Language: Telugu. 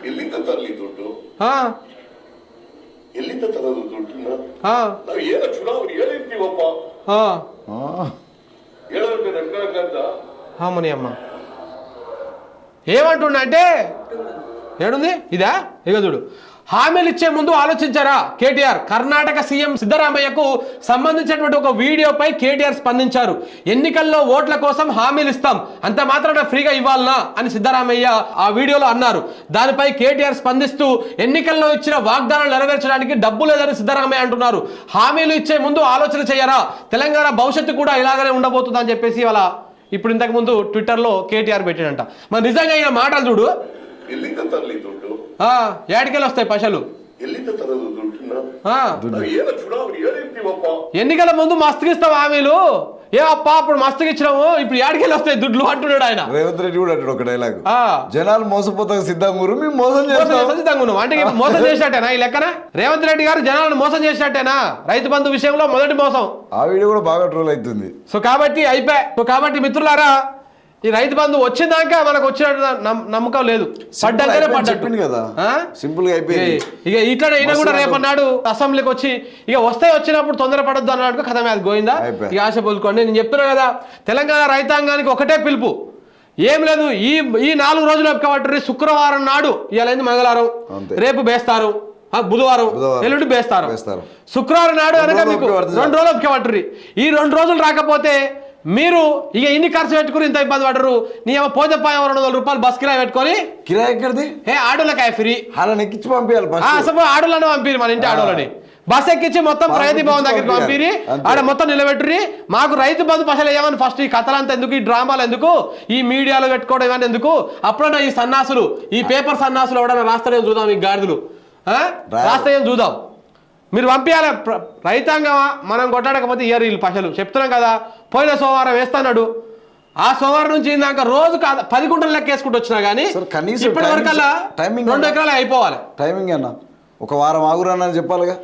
ಎಲ್ಲಿಂದ ತರಲಿ ದುಡ್ಡು ఆ, ಎಲ್ಲಿಂದ ತರೋದು ದುಡ್ಡನ್ನ ఆ, ನಾವು ಏನ ಚುನಾವಣೆ ಹೇಳಿರ್ತೀವಪ್ಪ ఆ. ఆ, ಹೇಳೋದಕ್ಕೆ ನಡ್ಕೊಳಕ್ಕಂತ అమ్మని అమ్మ ఏమంటుండ అంటే ఏడుంది? ఇదా? ఇక చూడు. హామీలు ఇచ్చే ముందు ఆలోచించారా? కేటీఆర్ కర్ణాటక సీఎం సిద్ధరామయ్యకు సంబంధించినటువంటి ఒక వీడియోపై కేటీఆర్ స్పందించారు. ఎన్నికల్లో ఓట్ల కోసం హామీలు ఇస్తాం అంత మాత్రమే ఫ్రీగా ఇవ్వాలనా? అని సిద్ధరామయ్య ఆ వీడియోలో అన్నారు. దానిపై కేటీఆర్ స్పందిస్తూ ఎన్నికల్లో ఇచ్చిన వాగ్దానాలు నెరవేర్చడానికి డబ్బు లేదని సిద్ధరామయ్య అంటున్నారు. హామీలు ఇచ్చే ముందు ఆలోచన చేయరా? తెలంగాణ భవిష్యత్తు కూడా ఇలాగనే ఉండబోతుందని చెప్పేసి ఇవాళ ఇప్పుడు ఇంతకుముందు ట్విట్టర్లో కేటీఆర్ పెట్టాడంట. మరి నిజంగా ఈయన మాటలు చూడు ತರಲಿ ದುಡ್ಡು ఆ, ఏడికెళ్ళి వస్తాయి పైసలు ಎಲ್ಲಿಂದ ತರೋದು ದುಡ್ಡನ್ನ ఆ, ನಾವು ಏನ ಚುನಾವಣೆ ಹೇಳಿರ್ತೀವಪ್ಪ ఎన్నికల ముందు మస్తుగా ఇస్తాం హామీలు ఏ అప్పా అప్పుడు మస్తుగా ఇచ్చినాము ఇప్పుడు ఏడికెళ్ళి వస్తాయి దుడ్లు అంటున్నాడు ఆయన రేవంత్ రెడ్డి కూడా అంటాడు ఒక డైలాగ్ ఆ. జనాలు మోసపోతాక సిద్ధంగా ఊరు మేము మోసం మోసం చేస్తాం చేసి సిద్ధంగా ఉన్నాం. అంటే ఇప్పుడు మోసం చేసినట్టేనా ఈ లెక్కన రేవంత్ రెడ్డి గారు జనాలను మోసం చేసినట్టేనా రైతు బంధు విషయంలో మొదటి మోసం ఆ వీడియో కూడా బాగా ట్రోల్ అవుతుంది సో కాబట్టి అయిపోయి సో కాబట్టి మిత్రులారా ఈ రైతు బంధు వచ్చిందాక మనకు వచ్చినట్టు నమ్- నమ్మకం లేదు. పడ్డాకనే పడ్డట్టు కదా? సింపుల్గా అయిపోయింది. ఇక ఇట్లా అయినా కూడా రేపు అన్నాడు అసెంబ్లీకి వచ్చి ఇక వస్తే వచ్చినప్పుడు తొందర పడద్దు అన్నాడు కథ మీద గోయిందా. ఇక ఆశ పోలుకోండి. నేను చెప్తున్నా కదా తెలంగాణ రైతాంగానికి ఒకటే పిలుపు. ఏం లేదు ఈ ఈ నాలుగు రోజులు కాబట్టి శుక్రవారం నాడు ఇవాళ మంగళవారం. రేపు బేస్తారు. ఆ, బుధవారం. ఎల్లుండి బేస్తారు. శుక్రవారం నాడు అనగా మీకు. రెండు రోజులు ఒప్పుకే పట్టుర్రి ఈ రెండు రోజులు రాకపోతే మీరు ఇక ఇన్ని ఖర్చు పెట్టుకుని ఇంత ఇబ్బంది పడరు. నీ ఏమో పోతే పాయ రెండు వందల రూపాయలు బస్ కిరాయి పెట్టుకొని కిరాయి ఎక్కడిది? హే ఆడోళ్ళకాయ ఫ్రీ. అలా ఎక్కించి పంపించాలి అసలు ఆడోళ్ళని పంపిరి మన ఇంటి ఆడోళ్ళని. బస్ ఎక్కించి మొత్తం ప్రగతి భవన్ దగ్గరికి పంపిరి. ఆడ మొత్తం నిలబెట్టురి మాకు రైతు బంధు పైసలు ఏమని ఫస్ట్ ఈ కథలంతా ఎందుకు ఈ డ్రామాలు ఎందుకు ఈ మీడియాలో పెట్టుకోవడం ఇవన్నీ ఎందుకు? అప్పుడన్నా ఈ సన్నాసులు ఈ పేపర్ సన్నాసులు ఎవడన్నా రాస్తాడేం చూద్దాం ఈ గాడిదలు. ఆ? రాయరు. రాస్తాయేం చూద్దాం. మీరు పంపించాలి రైతాంగమా? మనం కొట్టాడకపోతే ఇయర్ వీళ్ళు పైసలు చెప్తున్నాం కదా పోయిన సోమవారం వేస్తాడు ఆ సోమవారం నుంచి ఇందాక రోజు కాదు పది గుంటలు లెక్క వేసుకుంటూ వచ్చినా కానీ కనీసం ఇప్పటి వరకల్లా timing రెండు? ఎకరాలు అయిపోవాలి. టైమింగ్ అన్న. ఒక వారం ఆగురన్నా చెప్పాలిగా.